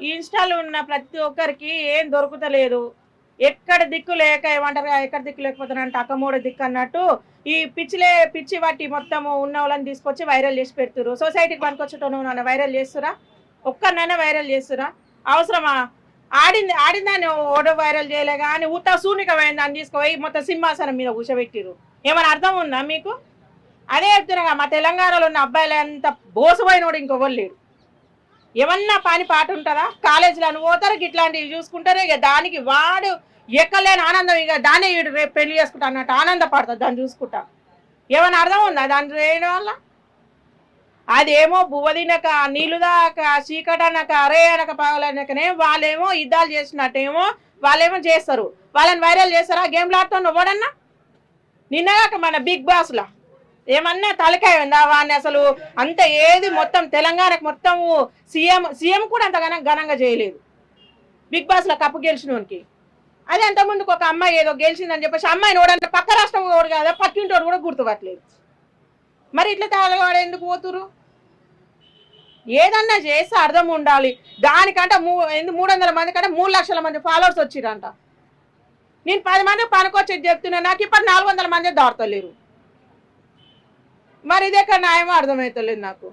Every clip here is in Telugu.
ఈ ఇన్స్టాలో ఉన్న ప్రతి ఒక్కరికి ఏం దొరుకుతలేదు. ఎక్కడ దిక్కు లేక ఏమంటారు ఎక్కడ దిక్కు లేకపోతానంటే అక్కమూడ దిక్కు అన్నట్టు ఈ పిచ్చిలే పిచ్చి పట్టి మొత్తం ఉన్న వాళ్ళని తీసుకొచ్చి వైరల్ చేసి పెడుతురు సొసైటీకి పనికొచ్చేటోను నన్ను వైరల్ చేస్తురా? ఒక్కరినైనా వైరల్ చేస్తురా? అవసరమా? ఆడింది ఆడిందాన్ని ఓడో వైరల్ చేయలే కానీ ఉత్త శూన్యకమైన దాన్ని తీసుకుపోయి మొత్తం సింహాసనం మీద కూర్చోబెట్టిరు ఏమైనా అర్థం ఉందా మీకు? అదే చెప్తున్నా మా తెలంగాణలో ఉన్న అబ్బాయిలు అంత బోసపోయినోడు ఇంకొవ్వరు లేడు ఏమన్నా పని పాట ఉంటుందా? కాలేజీలో అని పోతారు ఇట్లాంటివి చూసుకుంటారు. ఇక దానికి వాడు ఎక్కలేని ఆనందం ఇక దాన్ని ఈడు రేపు పెళ్ళి చేసుకుంటా అన్నట్టు ఆనందపడతాడు దాన్ని చూసుకుంటా. ఏమైనా అర్థం ఉందా దాన్ని చేయడం వల్ల అదేమో బువ్వ తినక నీళ్ళు దాక చీకటి అనక అరే అనక పగలనకనే వాళ్ళేమో యుద్ధాలు చేసినట్టేమో వాళ్ళేమో చేస్తారు. వాళ్ళని వైరల్ చేస్తారా? గేమ్లు ఆడుతాను ఎవడన్నా? నిన్నగాక మన బిగ్ బాస్లా. ఏమన్నా తలకాయ ఉందా వాడిని అసలు? అంత ఏది మొత్తం తెలంగాణకు మొత్తం సీఎం సీఎం కూడా అంత ఘనంగా చేయలేదు. బిగ్ బాస్లో కప్పు గెలిచినోనికి. అదే అంత ముందుకు ఒక అమ్మాయి ఏదో గెలిచిందని చెప్పేసి అమ్మాయిని ఓడంటే పక్క రాష్ట్రం ఓడు కదా? పక్కింటోడు కూడా గుర్తుపట్టలేదు. మరి ఇట్లా తాగవాడు ఎందుకు పోతురు ఏదన్నా చేస్తే అర్థం ఉండాలి. దానికంటే మూ ఎందు- మూడు వందల మంది కంటే మూడు లక్షల మంది ఫాలోవర్స్ వచ్చిరంట నేను పది మంది పనికొచ్చేది చెప్తున్నా. నాకు ఇప్పుడు నాలుగు వందల మంది దాడతలేరు. మరి ఇది ఎక్కడ న్యాయమో అర్థమవుతలేదు నాకు.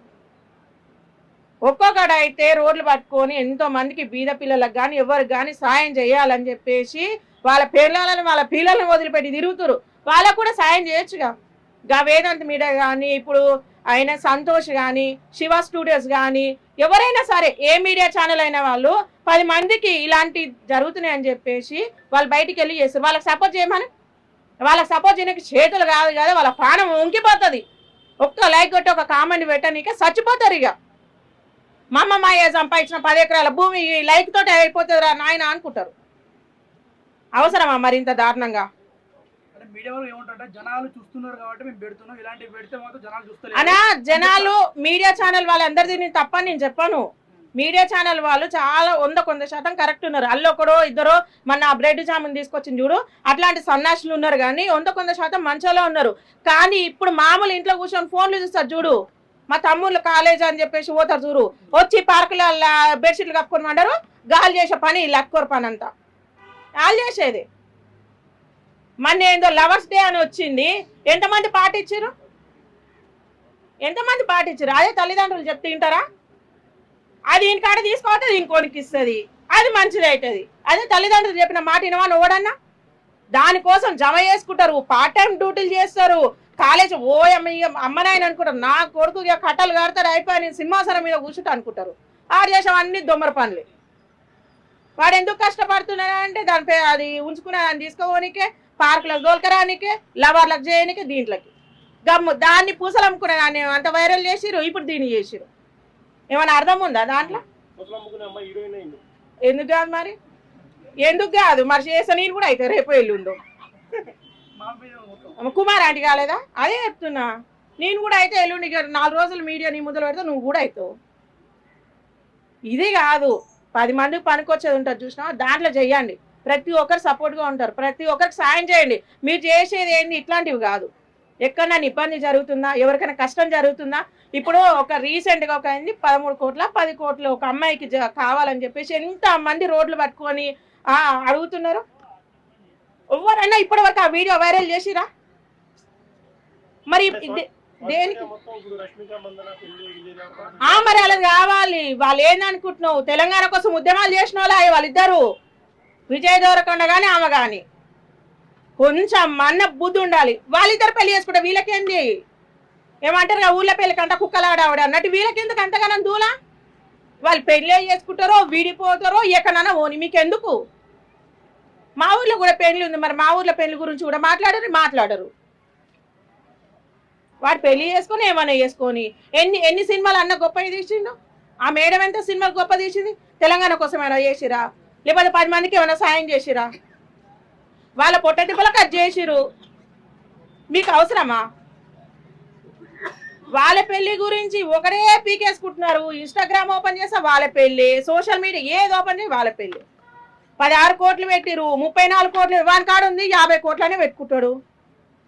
ఒక్కొక్కడ అయితే రోడ్లు పట్టుకొని ఎంతో మందికి బీద పిల్లలకు కానీ ఎవరికి కానీ సాయం చేయాలని చెప్పేసి వాళ్ళ పిల్లలను వాళ్ళ పిల్లల్ని వదిలిపెట్టి తిరుగుతురు. వాళ్ళకు కూడా సాయం చేయొచ్చుగా. గా వేదాంత్ మీడియా కానీ ఇప్పుడు ఆయన సంతోష్ కానీ శివ స్టూడియోస్ కానీ ఎవరైనా సరే ఏ మీడియా ఛానల్ అయిన వాళ్ళు పది మందికి ఇలాంటి జరుగుతున్నాయి అని చెప్పేసి వాళ్ళు బయటికి వెళ్ళి చేస్తారు. వాళ్ళకి సపోర్ట్ చేయమని? వాళ్ళకి సపోర్ట్ చేయడానికి చేతులు కాదు కదా వాళ్ళ ప్రాణం ఉంకిపోతుంది ఒక్క లైక్ కొట్టి ఒక కామెంట్ పెట్టనీకే చచ్చిపోతారు ఇక. మా అమ్మ మాయ సంపాదించిన పది ఎకరాల భూమి లైక్ తోటి అయిపోతుందిరా నాయన అనుకుంటారు. అవసరమా మరి ఇంత దారుణంగా? అనా జనాలు మీడియా ఛానల్ వాళ్ళందరిది నేను తప్పని నేను చెప్పాను. మీడియా ఛానల్ వాళ్ళు చాలా వంద కొంత శాతం కరెక్ట్ ఉన్నారు. అల్లు ఒకడో ఇద్దరో మన బ్రెడ్ జామున్ తీసుకొచ్చింది చూడు అట్లాంటి సన్నాసులు ఉన్నారు కానీ వంద కొంత శాతం మంచిలో ఉన్నారు. కానీ ఇప్పుడు మామూలు ఇంట్లో కూర్చొని ఫోన్లు చూస్తారు చూడు. మా తమ్ముళ్ళు కాలేజ్ అని చెప్పేసి పోతారు చూడు. వచ్చి పార్కులలో బెడ్షీట్లు కప్పుకొని అంటారు గాలి చేసే పని లక్కోరు పని అంతా గాలి చేసేది. మన ఏందో లవర్స్ డే అని వచ్చింది. ఎంతమంది పాటించారు ఎంతమంది పాటించారు అదే తల్లిదండ్రులు చెప్తే వింటారా? అది ఇంకాడ తీసుకోవద్దు ఇంకోనికి ఇస్తుంది. అది మంచిది అవుతుంది అదే తల్లిదండ్రులు చెప్పిన మాట వినవా నువ్వడన్నా? దానికోసం జమ చేసుకుంటారు. పార్ట్ టైం డ్యూటీలు చేస్తారు. కాలేజ్ ఓ అమ్మ అమ్మ నాయన అనుకుంటారు. నా కొడుకు ఇక కట్టలు కడతారు అయిపోయి నేను సింహాసనం మీద కూర్చుంటా అనుకుంటారు. ఆడు చేసాం అన్ని దొమ్మర పనులు. వాడు ఎందుకు కష్టపడుతున్నారా అంటే దానిపై అది ఉంచుకునే దాన్ని తీసుకోవడానికే పార్కులకు దోల్కరానికే లవర్లకు చేయడానికి దీంట్లోకి. గమ్ము దాన్ని పూసలు అమ్ముకునే దాన్ని అంత వైరల్ చేసిరు ఇప్పుడు దీన్ని చేసిరు ఏమైనా అర్థం ఉందా దాంట్లో? ఎందుకు కాదు మరి? ఎందుకు కాదు? మరి చేసా నేను కూడా అయితే రేపు ఎల్లుండు. కుమార్ ఆంటీ కాలేదా? అదే చెప్తున్నా. నేను కూడా అయితే ఎల్లుండి నాలుగు రోజులు మీడియా నీ ముందులో పెడితే నువ్వు కూడా అవుతావు ఇది కాదు. పది మందికి పనికొచ్చేది ఉంటుంది చూసినా దాంట్లో చెయ్యండి. ప్రతి ఒక్కరు సపోర్ట్గా ఉంటారు. ప్రతి ఒక్కరికి సాయం చేయండి. మీరు చేసేది ఏంది? ఇట్లాంటివి కాదు. ఎక్కడైనా ఇబ్బంది జరుగుతుందా? ఎవరికైనా కష్టం జరుగుతుందా? ఇప్పుడు ఒక రీసెంట్గా ఒక అయింది పదమూడు కోట్ల పది కోట్లు ఒక అమ్మాయికి కావాలని చెప్పేసి ఎంత మంది రోడ్లు పట్టుకొని అడుగుతున్నారు? ఎవరైనా ఇప్పటి వరకు ఆ వీడియో వైరల్ చేసిరా? మరి దేనికి? ఆ మరి అలా కావాలి. వాళ్ళు ఏందనుకుంటున్నావు తెలంగాణ కోసం ఉద్యమాలు చేసిన వాళ్ళే వాళ్ళిద్దరు. విజయ్ దేవరకొండ కానీ ఆమె కానీ కొంచెం అన్న బుద్ధి ఉండాలి. వాళ్ళిద్దరు పెళ్ళి చేసుకుంటే వీళ్ళకేంది? ఏమంటారు కదా, ఊళ్ళో పెళ్ళి కంట కుక్కలాడావిడ అన్నట్టు వీళ్ళకెందుకు అంతగానం దూలా? వాళ్ళు పెళ్ళి చేసుకుంటారో విడిపోతారో ఎక్కడన్నా ఓని మీకెందుకు? మా ఊర్లో కూడా పెళ్ళి ఉంది. మరి మా ఊర్లో పెళ్ళి గురించి కూడా మాట్లాడరు మాట్లాడరు. వాడు పెళ్ళి చేసుకొని ఏమైనా చేసుకొని ఎన్ని ఎన్ని సినిమాలు అన్న గొప్ప తీసిండు? ఆ మేడం ఎంత సినిమాలు గొప్ప తీసింది? తెలంగాణ కోసం ఏమైనా చేసిరా? లేకపోతే పది మందికి ఏమైనా సాయం చేసిరా? వాళ్ళ పొట్టదిబ్బలు కట్ చేసిరు మీకు అవసరమా? వాళ్ళ పెళ్ళి గురించి ఒకరే పీకేసుకుంటున్నారు. ఇన్స్టాగ్రామ్ ఓపెన్ చేస్తే వాళ్ళ పెళ్ళి సోషల్ మీడియా ఏది ఓపెన్ చేసి వాళ్ళ పెళ్ళి. పదహారు కోట్లు పెట్టిరు ముప్పై నాలుగు కోట్లు వాని కాడ ఉంది యాభై కోట్లనే పెట్టుకుంటాడు.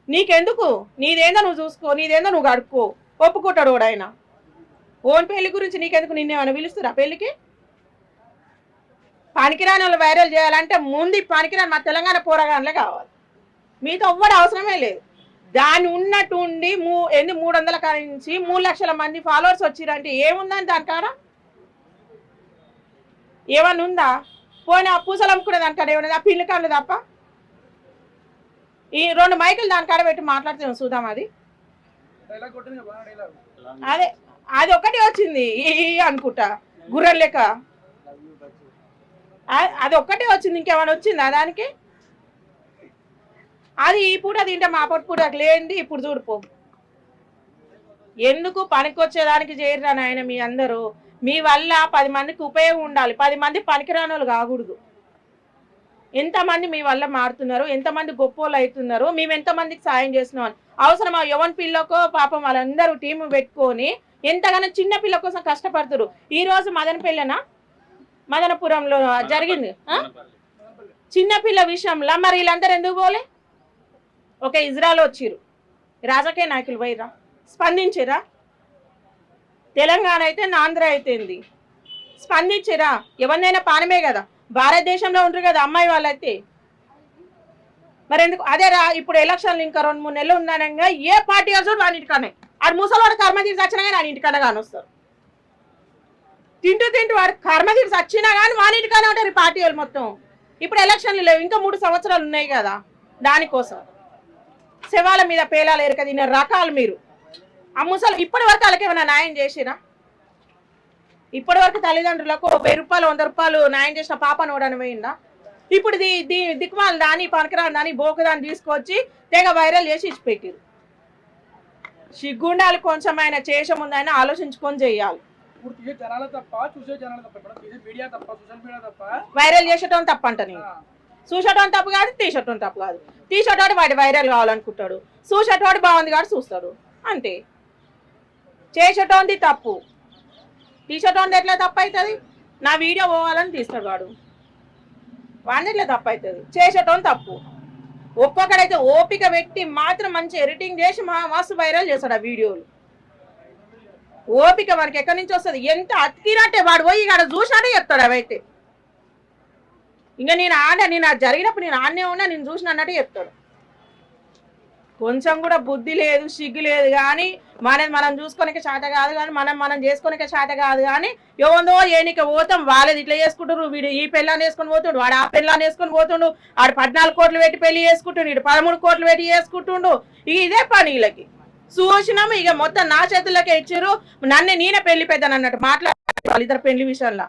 నీకెందుకు? నీదేందో నువ్వు చూసుకో నీదేందో నువ్వు గడుక్కో ఒప్పుకుంటాడు కూడా ఆయన. ఓన్ పెళ్ళి గురించి నీకెందుకు నిన్నేమైనా పిలుస్తురా పెళ్ళికి? పనికిరాని వాళ్ళు వైరల్ చేయాలంటే ముందు పనికిరాని మా తెలంగాణ పోరగాన్లే కావాలి. మీతో ఎవ్వడు అవసరమే లేదు. దాని ఉన్నట్టుండి మూ ఎన్ని మూడు వందల నుంచి మూడు లక్షల మంది ఫాలోవర్స్ వచ్చిరంటే ఏముందని దాని కాడ? ఏమన్నా ఉందా? పోయిన పూసలు అమ్ముకునే దాని కాడ ఏమన్నా పిల్లి కాళ్ళు తప్ప? ఈ రెండు మైకులు దాని కాడ పెట్టి మాట్లాడుతున్నాం చూద్దాం అది. అదే అది ఒకటి వచ్చింది అనుకుంటా. గుర్రం లెక్క. అది ఒక్కటే వచ్చింది ఇంకేమైనా వచ్చిందా దానికి? అది ఈ పూట తింటే మా పొట్టు పూట లేనిది ఇప్పుడు చూడుపో ఎందుకు పనికొచ్చేదానికి చేయరురా నాయన మీ అందరూ? మీ వల్ల పది మందికి ఉపయోగం ఉండాలి. పది మంది పనికిరాని వాళ్ళు కాకూడదు. ఎంతమంది మీ వల్ల మారుతున్నారు? ఎంతమంది గొప్పోళ్ళు అవుతున్నారు? మేము ఎంతమందికి సాయం చేస్తున్నాం అని. అవసరమా? యవన్ పిల్లకో పాపం వాళ్ళందరూ టీము పెట్టుకొని ఎంతగానో చిన్న పిల్ల కోసం కష్టపడుతురు. ఈ రోజు మదనపల్లెనా మదనపురంలో జరిగింది చిన్నపిల్ల చిన్న విషయంలో. మరి వీళ్ళందరూ ఎందుకు పోలే? ఒక ఇజ్రాయల్ వచ్చిర్రు. రాజకీయ నాయకులు పోయిరా స్పందించిరా తెలంగాణ అయితే ఆంధ్ర అయితేంది. స్పందించిరా ఎవరినైనా పానమే కదా. భారతదేశంలో ఉంటారు కదా అమ్మాయి వాళ్ళైతే. మరి ఎందుకు? అదే రా ఇప్పుడు ఎలక్షన్లు ఇంకా రెండు మూడు నెలలు ఉన్నానంగా ఏ పార్టీ చూడు వాని ఇంటికానే ఆడు ముసలివాడు కర్మ తీసి వచ్చినా కానీ వాని ఇంటికాడ కానొస్తారు. తింటూ తింటూ వాడు కర్మగిరి వచ్చినా కానీ వానిటికానే ఉంటారు పార్టీ వాళ్ళు మొత్తం. ఇప్పుడు ఎలక్షన్లు లేవు ఇంకా మూడు సంవత్సరాలు ఉన్నాయి కదా దానికోసం. శవాల మీద పేలాలు ఎరక తినే రకాలు మీరు. ఆ ముసలి ఇప్పటి వరకు వాళ్ళకి ఏమైనా న్యాయం చేసినా ఇప్పటి వరకు తల్లిదండ్రులకు వెయ్యి రూపాయలు వంద రూపాయలు న్యాయం చేసిన పాప నోడని పోయిందా? ఇప్పుడు దీ దీ దిక్మాలు దాని పనికిరాని దాని బోకు దాన్ని తీసుకొచ్చి తెగ వైరల్ చేసి ఇచ్చిపెట్టిరు. సిగ్గుండాలు కొంచెం ఆయన చేసముందైనా ఆలోచించుకొని చేయాలి. తీసే జనాలు తప్ప చూసే జనాలు తప్ప మీడియా తప్ప సోషల్ మీడియా తప్ప. వైరల్ చేసేటం తప్పంట నేను ఆ, చూసేటోని తప్పు కాదు తీసేటోని తప్పు కాదు. తీసేటోడు వాడి వైరల్ కావాలనుకుంటాడు. చూసేటోడు బాగుంది కాదు చూస్తాడు. అంతే. చేసేటోంది తప్పు. తీసేటోంది ఎట్లా తప్పు అవుతుంది నా వీడియో పోవాలని తీస్తాడు వాడు. వాడిని ఎట్లా తప్పు అవుతుంది చేసేటోని తప్పు. ఒక్కొక్కడైతే ఓపిక పెట్టి మాత్రం మంచి ఎడిటింగ్ చేసి మా మస్తు వైరల్ చేస్తాడు ఆ వీడియోలు. ఓపిక మనకి ఎక్కడి నుంచి వస్తుంది? ఎంత అతికినట్టే వాడు పోయి ఇక్కడ చూసినట్టే చెప్తాడు అవైతే. ఇంకా నేను ఆడ నేను అది జరిగినప్పుడు నేను ఆడనే ఉన్నా నేను చూసిన అన్నట్టు చెప్తాడు. కొంచెం కూడా బుద్ధి లేదు సిగ్గు లేదు కానీ మనది మనం చూసుకోనికే చేత కాదు కానీ మనం మనం చేసుకోనికే చేత కాదు కానీ ఎవరిదో ఏనిక పోతాం వాళ్ళది ఇట్లా చేసుకుంటారు వీడు ఈ పెళ్ళాన్ని వేసుకొని పోతుండు వాడు ఆ పెళ్ళాన్ని వేసుకొని పోతుండు ఆడు పద్నాలుగు కోట్లు పెట్టి పెళ్ళి చేసుకుంటుండు ఇటు పదమూడు కోట్లు పెట్టి చేసుకుంటుండు ఇక ఇదే పని వీళ్ళకి. చూసినాము ఇక మొత్తం నా చేతుల్లోకే ఇచ్చారు. నన్ను నేనే పెళ్ళి పెద్దాను అన్నట్టు మాట్లాడారు వాళ్ళిద్దరు పెళ్ళి విషయాల్లో